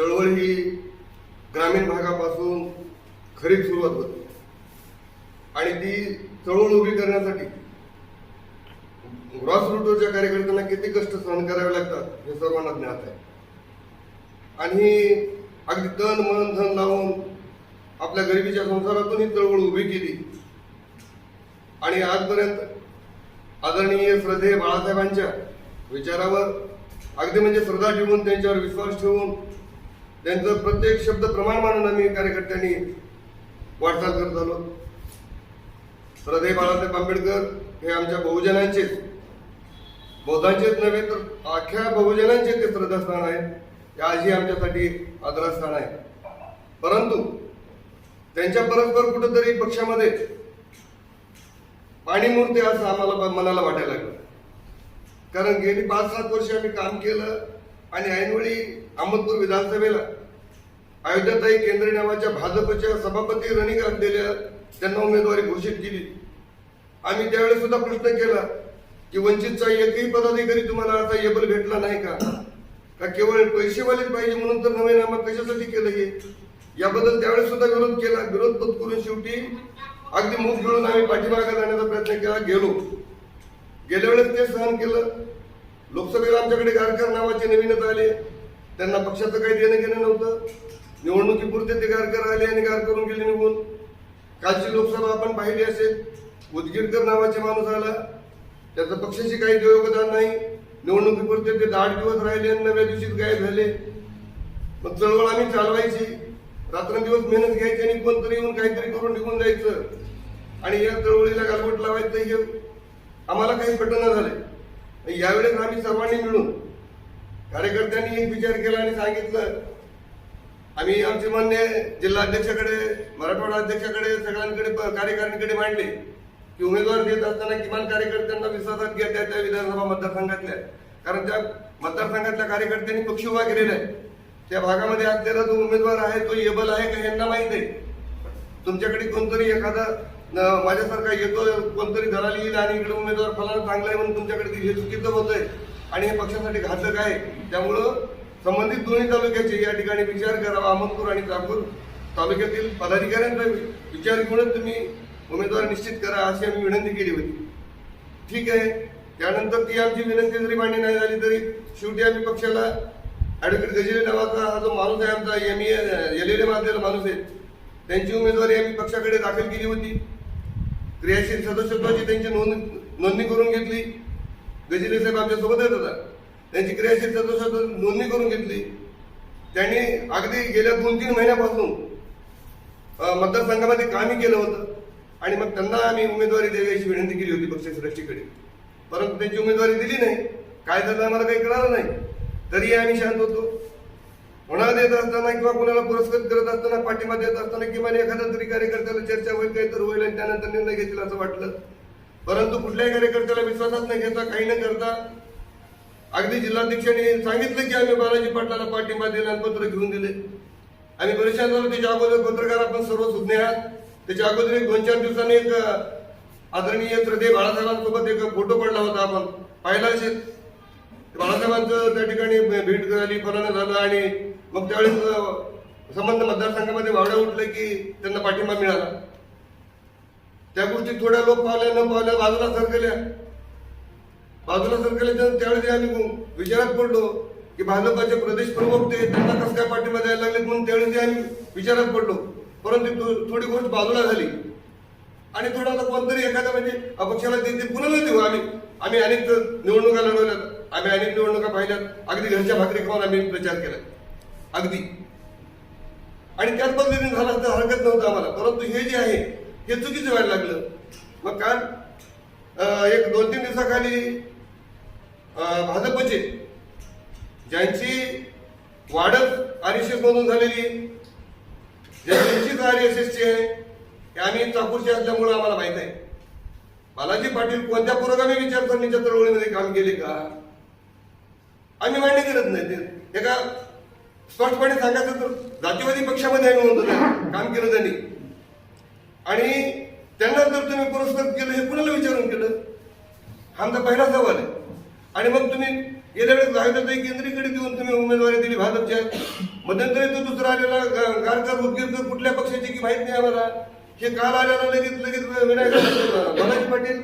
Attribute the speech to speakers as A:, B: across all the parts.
A: चळवळ ही ग्रामीण भागापासून खरी सुरुवात होती. आणि ती चळवळ उभी करण्यासाठी ग्रॉसरूटवरच्या कार्यकर्त्यांना किती कष्ट सहन करावे लागतात हे सर्वांना ज्ञात आहे. आणि अगदी तन मन धन लावून आपल्या गरिबीच्या संसारातून ही चळवळ उभी केली. आणि आजपर्यंत आदरणीय श्रद्धे बाळासाहेबांच्या विचारावर अगदी म्हणजे श्रद्धा ठेवून त्यांच्यावर विश्वास ठेवून त्यांचं प्रत्येक शब्द प्रमाण मानून आम्ही कार्यकर्त्यांनी वाटचाल करत आलो. श्रद्धे बाळासाहेब आंबेडकर हे आमच्या बहुजनांचेच. बौद्धांचेच नव्हे तर अख्ख्या बहुजनांचे ते श्रद्धास्थान आहे. ते आजही आमच्यासाठी आदरास्थान आहे. परंतु त्यांच्या परस्पर कुठंतरी पक्षामध्ये पाणी मूर्ती असं आम्हाला मनाला वाटायला लागलं. कारण गेली पाच सात वर्ष आम्ही काम केलं. आणि ऐनवेळी अहमदपूर विधानसभेला अयोध्याताई केंद्रे नावाच्या भाजपच्या सभापती रनिंग असलेल्या त्यांना उमेदवारी घोषित केली. आम्ही त्यावेळेस सुद्धा प्रश्न केला की वंचितचा एकही पदाधिकारी तुम्हाला आता एबल भेटला नाही का? का केवळ पैसेवालेच पाहिजे म्हणून तर नवे नामा कशासाठी केलं हे? याबद्दल त्यावेळेस सुद्धा विरोध केला. विरोध पत्करून शेवटी अगदी मुख मिळून आम्ही पाठीमागे जाण्याचा प्रयत्न केला. गेलो. गेल्या वेळेस ते सहन केलं. लोकसभेला आमच्याकडे गारकर नावाचे नवीनच आले त्यांना पक्षाचं काही देणं घेणं नव्हतं. निवडणुकीपुरते ते गारकर आले आणि गार करून गेले निघून. कालची लोकसभा आपण पाहिली असेल. उदगीरकर नावाचे माणूस आला. त्याचं पक्षाशी काही योगदान नाही. निवडणुकीपुरते ते आठ दिवस राहिले आणि नव्या दिवशीच गायब झाले. मग चळवळ आम्ही चालवायची. रात्रंदिवस मेहनत घ्यायची आणि कोणतरी येऊन काहीतरी करून निघून जायचं. आणि या चळवळीला गालबोट लावायचं हे आम्हाला काही पटना झाले यावेळेस आम्ही सर्वांनी मिळून कार्यकर्त्यांनी एक विचार केला आणि सांगितलं. आम्ही आमचे म्हणणे जिल्हाध्यक्षाकडे मराठवाडा अध्यक्षाकडे सगळ्यांकडे प- कार्यकारिणीकडे मांडले की उमेदवार देत असताना किमान कार्यकर्त्यांना विश्वासात घ्या त्या त्या विधानसभा मतदारसंघातल्या. कारण त्या मतदारसंघातल्या कार्यकर्त्यांनी पक्ष उभा केलेला आहे. त्या भागामध्ये असलेला जो उमेदवार आहे तो एबल आहे का यांना माहीत आहे. तुमच्याकडे कोणतरी एखादा माझ्यासारखा येतो कोणतरी घराला येईल आणि इकडे उमेदवार फलाना चांगला आहे म्हणून तुमच्याकडे हे चुकीचं होतंय. आणि हे पक्षासाठी घातक आहे. त्यामुळं संबंधित दोन्ही तालुक्याचे या ठिकाणी विचार करावा अहमदपूर आणि चाकूर तालुक्यातील पदाधिकाऱ्यांचा विचार घेऊनच तुम्ही उमेदवार निश्चित करा अशी आम्ही विनंती केली होती. ठीक आहे. त्यानंतर ती आमची विनंती जरी मान्य नाही झाली तरी शेवटी आम्ही पक्षाला ॲडव्होकेट गजेले नावाचा हा जो माणूस आहे आमचा एम ए एल एल माणूस आहे त्यांची उमेदवारी आम्ही पक्षाकडे दाखल केली होती. क्रियाशील सदस्यत्वाची त्यांची नोंद नोंदणी करून घेतली. गजिले साहेब आमच्यासोबत येत होता. त्यांची क्रियाशील सदस्यत्व नोंदणी करून घेतली. त्यांनी अगदी गेल्या दोन तीन महिन्यापासून मतदारसंघामध्ये कामही केलं होतं. आणि मग त्यांना आम्ही उमेदवारी द्यावी अशी विनंती केली होती पक्षश्रेष्ठीकडे परंतु त्यांची उमेदवारी दिली नाही. काय झालं आम्हाला काही कळालं नाही. तरीही आम्ही शांत होतो. कोणाला देत असताना किंवा कोणाला पुरस्कृत करत असताना पाठिंबा देत असताना किंवा एखाद्या तरी कार्यकर्त्याला चर्चा होईल काही तर होईल आणि त्यानंतर निर्णय घेतील असं वाटलं. परंतु कुठल्याही कार्यकर्त्याला विश्वासात न घेता काही न करता अगदी जिल्हाध्यक्षांनी सांगितलं की आम्ही बालाजी पाटलाला पाठिंबा दिला आणि पत्र घेऊन दिले. आम्ही परेशान झालो त्याच्या अगोदर पत्रकार आपण सर्व सुज्ञ आहात त्याच्या अगोदर एक दोन चार दिवसांनी एक आदरणीय श्रद्धे बाळासाहेबांसोबत एक फोटो पडला होता आपण पाहिला असेल. बाळासाहेबांचं त्या ठिकाणी भेट झाली फलानं झालं आणि मग त्यावेळेस संबंध मतदारसंघामध्ये वावड्या उठले की त्यांना पाठिंबा मिळाला. त्या गोष्टी थोड्या लोक पावल्या न पावल्या बाजूला सरकल्या बाजूला सरकल्या त्यावेळेस आम्ही विचारात पडलो की भाजपाचे प्रदेश प्रमुख ते त्यांना कसं काय पाठिंबा द्यायला लागले म्हणून त्यावेळेस आम्ही विचारात पडलो. परंतु थोडी गोष्ट बाजूला झाली. आणि थोडा कोणतरी एखादा म्हणजे अपक्षाला ते ते पुन्हा नाही देऊ आम्ही आम्ही अनेक निवडणुका लढवल्यात. आम्ही अनेक निवडणुका पाहिल्यात. अगदी घरच्या भाकरी खाऊन आम्ही प्रचार केला. अगदी. आणि त्याच पद्धतीने झालं तर हरकत नव्हतं आम्हाला. परंतु हे जे आहे हे चुकीचं व्हायला लागलं. मग काल एक दोन तीन दिवसाखाली भाजपचे ज्यांची वाढत आर एस एस मधून झालेली ज्यांची आर एस एसची आहे हे आम्ही चाकूरची असल्यामुळे आम्हाला माहीत आहे. बालाजी पाटील कोणत्या पुरोगामी विचारसरणीच्या चळवळीमध्ये काम केले का? आम्ही मान्य करत नाही. ते एका स्पष्टपणे सांगायचं तर जातीवादी पक्षामध्ये आम्ही म्हणतो काम केलं त्यांनी. आणि त्यांना जर तुम्ही पुरस्कृत केलं हे कुणाला विचारून केलं? हा आमचा पहिला सवाल आहे. आणि मग तुम्ही गेल्या वेळेस राहिलं केंद्रीकडे देऊन तुम्ही उमेदवारी दिली भाजपच्या. मध्यंतरी तो दुसरा आलेला गा- गारकर उदगीरकर कुठल्या पक्षाची की माहीत नाही आम्हाला. हे काल आलेला लगेच लगेच विनायक बालाजी पाटील.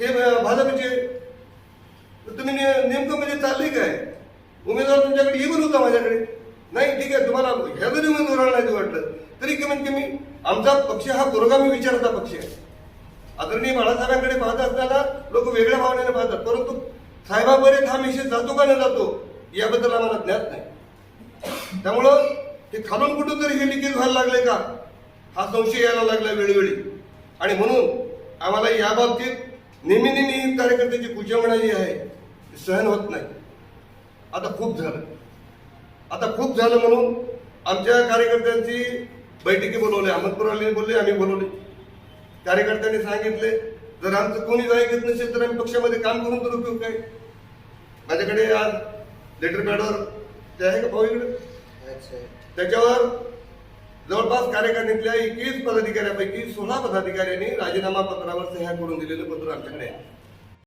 A: हे भाजपचे. तर तुम्ही ने- नेमकं म्हणजे चाललंय काय? उमेदवार तुमच्याकडे येऊन होता माझ्याकडे. नाही ठीक आहे तुम्हाला ह्या जरी उमेदवाराला नाही वाटलं. तरी कमीत कमी आमचा पक्ष हा पुरोगामी विचाराचा पक्ष आहे. आदरणीय बाळासाहेबांकडे पाहत असताना लोक वेगळ्या भावनेने पाहतात परंतु साहेबापर्यंत हा मेसेज जातो का न जातो याबद्दल आम्हाला ज्ञात नाही. त्यामुळं ते खालून कुठून तरी हे लिकेज व्हायला लागले का? हा संशय यायला लागला वेळोवेळी. आणि म्हणून आम्हाला या बाबतीत नेहमी नेहमी कार्यकर्त्याची कुचवणा जी आहे ती सहन होत नाही. आता खूप झालं. आता खूप झालं म्हणून आमच्या कार्यकर्त्यांची बैठकी बोलवली अहमदपूरवाले बोलले आम्ही बोलवले. कार्यकर्त्यांनी सांगितले जर आमचं कोणी ऐकत नसेल तर आम्ही पक्षामध्ये काम करून तर उपयोग काय? माझ्याकडे आज लेटर पॅडवर ते आहे का भाऊ इकडे? त्याच्यावर जवळपास कार्यकारिणीतल्या एकवीस पदाधिकाऱ्यापैकी सोळा पदाधिकाऱ्यांनी राजीनामा पत्रावर सह्या करून दिलेलं पत्र आमच्याकडे आहे.